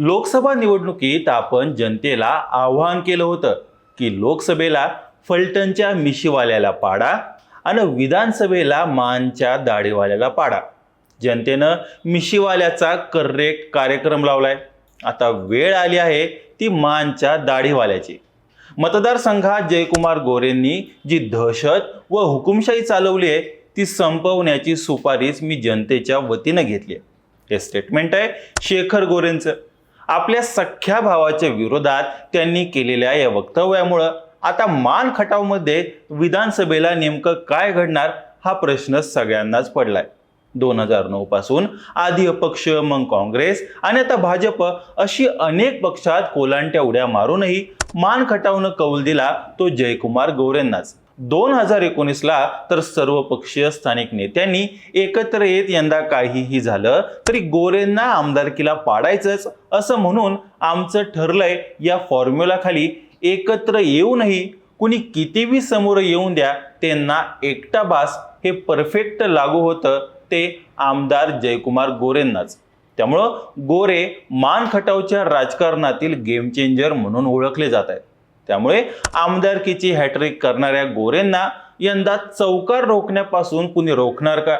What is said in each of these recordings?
लोकसभा निवडणुकीत आपण जनतेला आवाहन केलं होतं की लोकसभेला फलटणच्या मिशीवाल्याला पाडा आणि विधानसभेला मानच्या दाढीवाल्याला पाडा. जनतेनं मिशीवाल्याचा करेक्ट कार्यक्रम लावलाय. आता वेळ आली आहे ती मानच्या दाढीवाल्याची. मतदारसंघात जयकुमार गोरेंनी जी दहशत व हुकुमशाही चालवली आहे ती संपवण्याची सुपारीच मी जनतेच्या वतीनं घेतली आहे. हे स्टेटमेंट आहे शेखर गोरेंचं. आपल्या सख्ख्या भावाच्या विरोधात त्यांनी केलेल्या या वक्तव्यामुळं आता मान खटावमध्ये विधानसभेला नेमकं काय घडणार हा प्रश्न सगळ्यांनाच पडलाय. दोन हजार नऊ पासून आधी अपक्ष मग काँग्रेस आणि आता भाजप अशी अनेक पक्षात कोलांट्या उड्या मारूनही मान खटावनं कौल दिला तो जयकुमार गौरेंनाच. दोन हजार एकोणीसला तर सर्वपक्षीय स्थानिक नेत्यांनी एकत्र येत यंदा काहीही झालं तरी गोरेंना आमदारकीला पाडायचंच असं म्हणून आमचं ठरलंय या फॉर्म्युलाखाली एकत्र येऊनही कुणी कितीही समोर येऊन द्या त्यांना एकटा बास हे परफेक्ट लागू होतं ते आमदार जयकुमार गोरेंनाच. त्यामुळं गोरे मान खटावच्या राजकारणातील गेम चेंजर म्हणून ओळखले जात आहेत. त्यामुळे आमदारकीची हॅट्रिक करणाऱ्या गोरेंना यंदा चौकार रोखण्यापासून कुणी रोखणार का?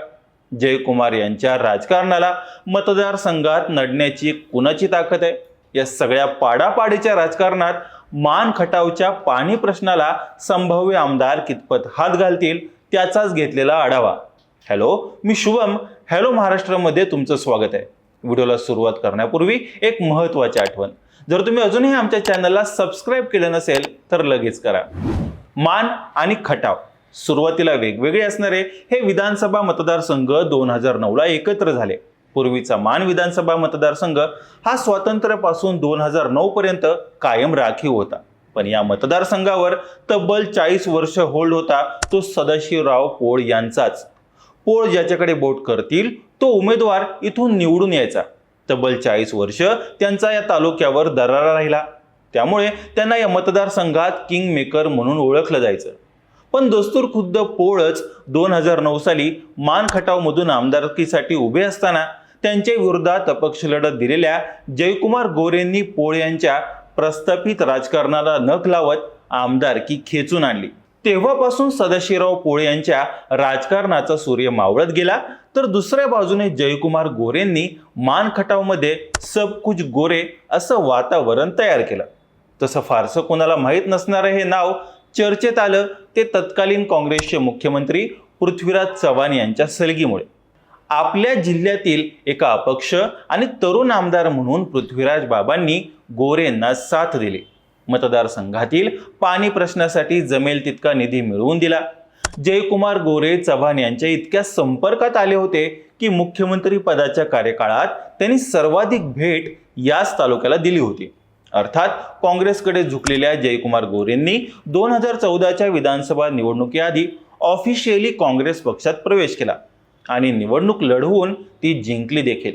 जयकुमार यांच्या राजकारणाला मतदारसंघात नडण्याची कुणाची ताकद आहे? या सगळ्या पाडापाडीच्या राजकारणात मान खटावच्या पाणी प्रश्नाला संभाव्य आमदार कितपत हात घालतील त्याचाच घेतलेला आढावा. हॅलो मी शुभम. हॅलो महाराष्ट्रामध्ये तुमचं स्वागत आहे. व्हिडिओला सुरुवात करण्यापूर्वी एक महत्त्वाची आठवण. जर तुम्ही अजूनही आमच्या चॅनलला सबस्क्राईब केलं नसेल तर लगेच करा. मान आणि खटाव. सुरुवातीला वेगवेगळे असणारे हे विधानसभा मतदारसंघ दोन हजार नऊला एकत्र झाले. पूर्वीचा मान विधानसभा मतदारसंघ हा स्वातंत्र्यापासून दोन हजार नऊ पर्यंत कायम राखीव होता. पण या मतदारसंघावर तब्बल चाळीस वर्ष होल्ड होता तो सदाशिवराव पोळ यांचाच. पोळ ज्याच्याकडे बोट करतील तो उमेदवार इथून निवडून यायचा. तब्बल चाळीस वर्ष त्यांचा या तालुक्यावर दरारा राहिला. त्यामुळे त्यांना या मतदारसंघात किंग मेकर म्हणून ओळखलं जायचं. पण दस्तूर खुद्द पोळच दोन हजार नऊ साली मान खटावमधून आमदारकीसाठी उभे असताना त्यांच्या विरोधात अपक्ष लढत दिलेल्या जयकुमार गोरेंनी पोळ यांच्या प्रस्थापित राजकारणाला नख लावत आमदारकी खेचून आणली. तेव्हापासून सदाशिवराव पोळे यांच्या राजकारणाचा सूर्य मावळत गेला. तर दुसऱ्या बाजूने जयकुमार गोरेंनी मानखटावमध्ये सब कुछ गोरे असं वातावरण तयार केलं. तसं फारसं कोणाला माहीत नसणारं हे नाव चर्चेत आलं ते तत्कालीन काँग्रेसचे मुख्यमंत्री पृथ्वीराज चव्हाण यांच्या सलगीमुळे. आपल्या जिल्ह्यातील एका अपक्ष आणि तरुण आमदार म्हणून पृथ्वीराज बाबांनी गोरेंना साथ दिली. मतदारसंघातील पाणी प्रश्नासाठी जमेल तितका निधी मिळवून दिला. जयकुमार गोरे चव्हाण यांच्या इतक्या संपर्कात आले होते की मुख्यमंत्री पदाच्या कार्यकाळात त्यांनी सर्वाधिक भेट याच तालुक्याला दिली होती. अर्थात काँग्रेसकडे झुकलेल्या जयकुमार गोरेंनी दोन हजार चौदाच्या विधानसभा निवडणुकीआधी ऑफिशियली काँग्रेस पक्षात प्रवेश केला आणि निवडणूक लढवून ती जिंकली देखील.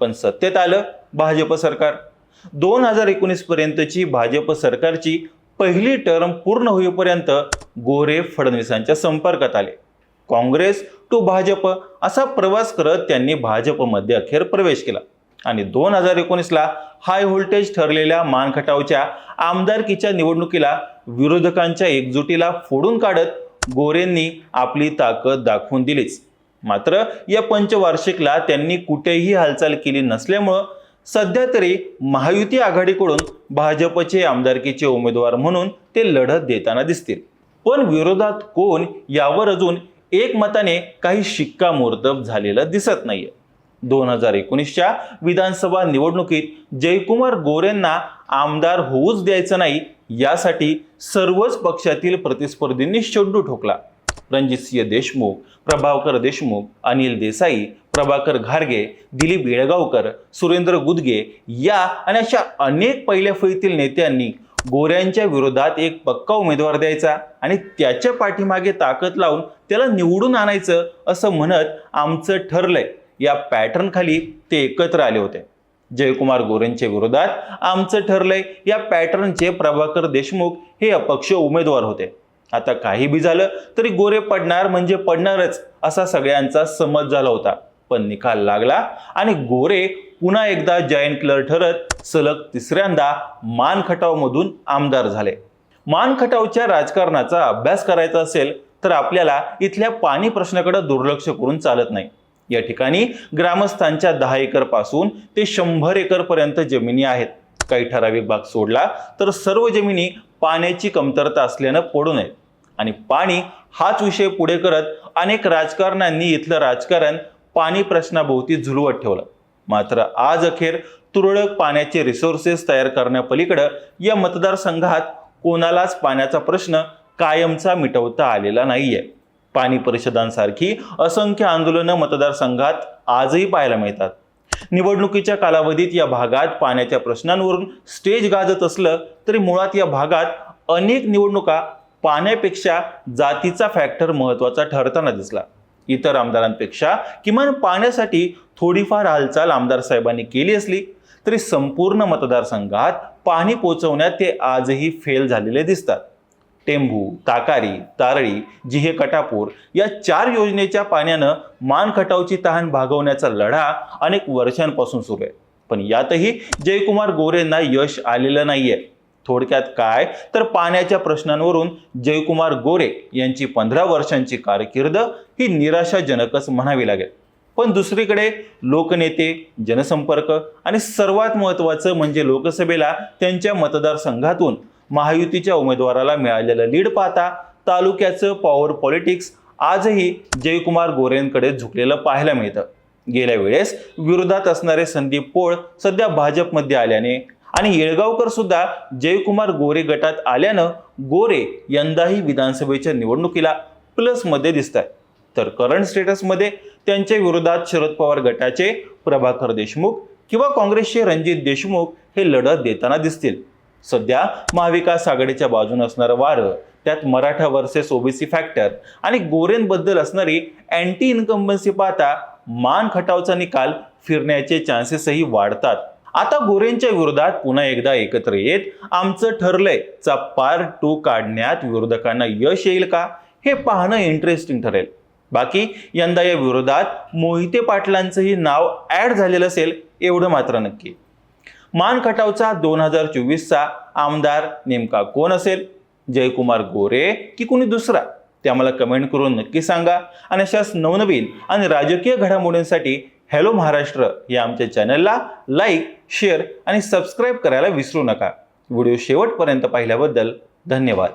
पण सत्तेत आलं भाजप सरकार. दोन हजार एकोणीसपर्यंतची भाजप सरकारची पहिली टर्म पूर्ण होईपर्यंत गोरे फडणवीसांच्या संपर्कात आले. काँग्रेस टू भाजप असा प्रवास करत त्यांनी भाजपमध्ये अखेर प्रवेश केला. आणि दोन हजार एकोणीसला हाय व्होल्टेज ठरलेल्या मानखटावच्या आमदारकीच्या निवडणुकीला विरोधकांच्या एकजुटीला फोडून काढत गोरेंनी आपली ताकद दाखवून दिलीच. मात्र या पंचवार्षिकला त्यांनी कुठेही हालचाल केली नसल्यामुळं सध्या तरी महायुती आघाडीकडून भाजपचे आमदारकीचे उमेदवार म्हणून ते लढत देताना दिसतील. पण विरोधात कोण यावर अजून एकमताने काही शिक्कामोर्तब झालेलं दिसत नाहीये. दोन हजार एकोणीसच्या विधानसभा निवडणुकीत जयकुमार गोरेंना आमदार होऊच द्यायचं नाही यासाठी सर्वच पक्षातील प्रतिस्पर्धींनी शेड्डू ठोकला. रणजितसिंह देशमुख प्रभाकर देशमुख अनिल देसाई प्रभाकर घारगे दिलीप येळगावकर सुरेंद्र गुदगे या आणि अशा अनेक पहिल्या फळीतील नेत्यांनी गोऱ्यांच्या विरोधात एक पक्का उमेदवार द्यायचा आणि त्याच्या पाठीमागे ताकद लावून त्याला निवडून आणायचं असं म्हणत आमचं ठरलंय. या पॅटर्न खाली ते एकत्र आले होते. जयकुमार गोरेंच्या विरोधात आमचं ठरलंय. या पॅटर्नचे प्रभाकर देशमुख हे अपक्ष उमेदवार होते. आता काही बी झालं तरी गोरे पडणार म्हणजे पडणारच असा सगळ्यांचा समज झाला होता. पण निकाल लागला आणि गोरे पुन्हा एकदा जॉईंट क्लर ठरत सलग तिसऱ्यांदा मानखटावमधून आमदार झाले. मानखटावच्या राजकारणाचा अभ्यास करायचा असेल तर आपल्याला इथल्या पाणी प्रश्नाकडे दुर्लक्ष करून चालत नाही. या ठिकाणी ग्रामस्थांच्या दहा एकरपासून ते शंभर एकर पर्यंत जमिनी आहेत. काही ठराविक भाग सोडला तर सर्व जमिनी पाण्याची कमतरता असल्यानं पडू नयेत. आणि पाणी हाच विषय पुढे करत अनेक राजकारण्यांनी इथलं राजकारण पाणी प्रश्नाभोवती झुलवत ठेवलं. मात्र आज अखेर तुरळक पाण्याचे रिसोर्सेस तयार करण्यापलीकडं या मतदारसंघात कोणालाच पाण्याचा प्रश्न कायमचा मिटवता आलेला नाहीये. पाणी परिषदांसारखी असंख्य आंदोलनं मतदारसंघात आजही पाहायला मिळतात. निवडणुकीच्या कालावधीत या भागात पाण्याच्या प्रश्नांवरून स्टेज गाजत असलं तरी मुळात या भागात अनेक निवडणुका पाण्यापेक्षा जातीचा फॅक्टर महत्त्वाचा ठरताना दिसला. इतर आमदारांपेक्षा किमान पाण्यासाठी थोडीफार हालचाल आमदार साहेबांनी केली असली तरी संपूर्ण मतदारसंघात पाणी पोचवण्यात ते आजही फेल झालेले दिसतात. टेंभू ताकारी तारळी जिहे कटापूर या चार योजनेच्या पाण्यानं मान खटावची तहान भागवण्याचा लढा अनेक वर्षांपासून सुरू आहे. पण यातही जयकुमार गोरेंना यश आलेलं नाहीये. थोडक्यात काय? तर पाण्याच्या प्रश्नांवरून जयकुमार गोरे यांची पंधरा वर्षांची कारकीर्द ही निराशाजनकच म्हणावी लागेल. पण दुसरीकडे लोकनेते जनसंपर्क आणि सर्वात महत्त्वाचं म्हणजे लोकसभेला त्यांच्या मतदारसंघातून महायुतीच्या उमेदवाराला मिळालेलं लीड पाहता तालुक्याचं पॉवर पॉलिटिक्स आजही जयकुमार गोरेंकडे झुकलेलं पाहायला मिळतं. गेल्या वेळेस विरोधात असणारे संदीप पोळ सध्या भाजपमध्ये आल्याने आणि येळगावकर सुद्धा जयकुमार गोरे गटात आल्यानं गोरे यंदाही विधानसभेच्या निवडणुकीला प्लसमध्ये दिसत आहेत तर करंट स्टेटसमध्ये त्यांच्या विरोधात शरद पवार गटाचे प्रभाकर देशमुख किंवा काँग्रेसचे रणजित देशमुख हे लढत देताना दिसतील. सध्या महाविकास आघाडीच्या बाजूने असणारं वारं त्यात मराठा वर्सेस ओबीसी फॅक्टर आणि गोरेंबद्दल असणारी अँटी इन्कम्बन्सी पाहता मान खटावचा निकाल फिरण्याचे चान्सेसही वाढतात. आता गोरेंच्या विरोधात पुन्हा एकदा एकत्र येत आमचं ठरलंय चा पार्ट टू काढण्यात विरोधकांना यश येईल का? हे पाहणं इंटरेस्टिंग ठरेल. बाकी यंदा या विरोधात मोहिते पाटलांचंही नाव ॲड झालेलं असेल एवढं मात्र नक्की. मान खटावचा दोन हजार चोवीसचा आमदार नेमका कोण असेल? जयकुमार गोरे की कुणी दुसरा? ते आम्हाला कमेंट करून नक्की सांगा. आणि अशाच नवनवीन आणि राजकीय घडामोडींसाठी हॅलो महाराष्ट्र या आमच्या चॅनलला लाईक शेअर आणि सबस्क्राईब करायला विसरू नका. व्हिडिओ शेवटपर्यंत पाहिल्याबद्दल धन्यवाद.